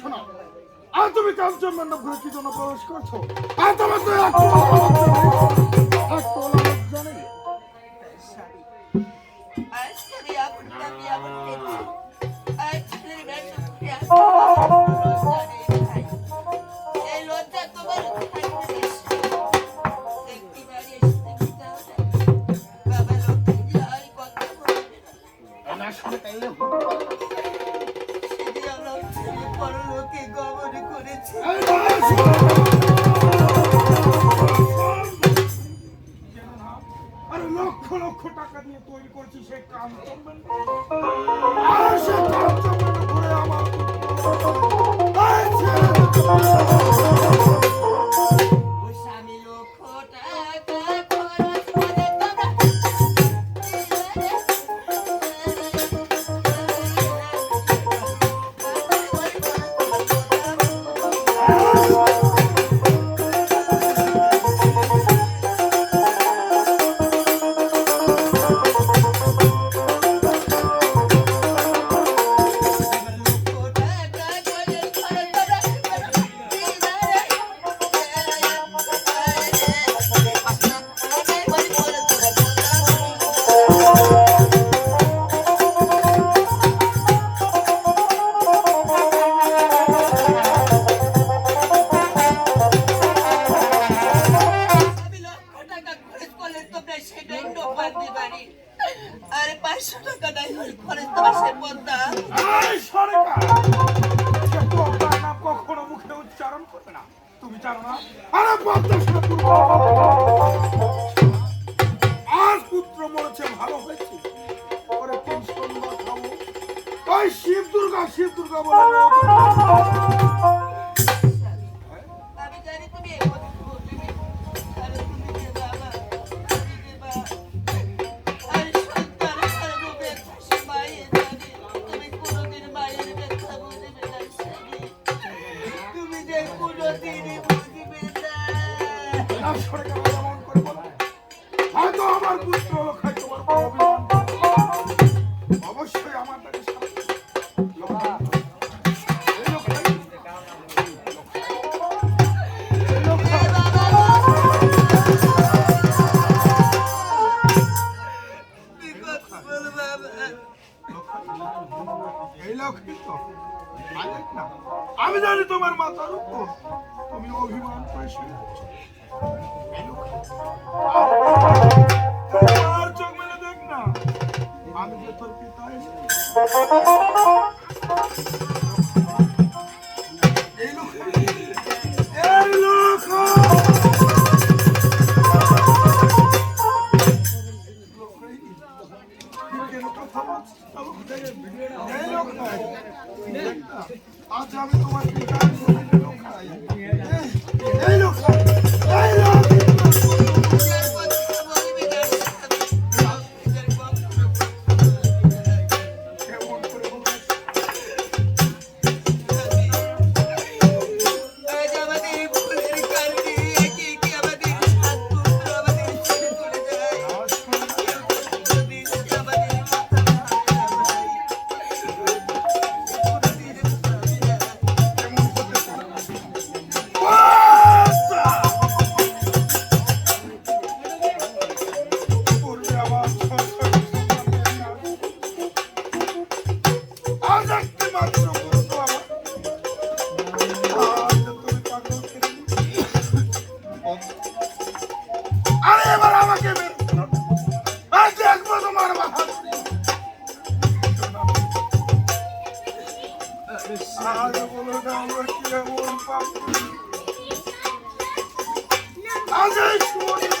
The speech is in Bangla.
শোনা। আর তুমি কাঞ্চন মণ্ডপ ঘরে কি জন্য প্রবেশ করছ? আর তোমার তো এক 俺的妈呀 অন্ত সাধু আজ ভালো শিব দুর্গা শিব দুর্গা বলে। হয়তো আমার পুত্র হয়তো অবশ্যই আমার কাছে আমি জানি তোমার মাথার উপর তুমি অভিমান করে শুয়ে Thank you. আর বলো না আমরা কি এমন পাপ আজ শুনে।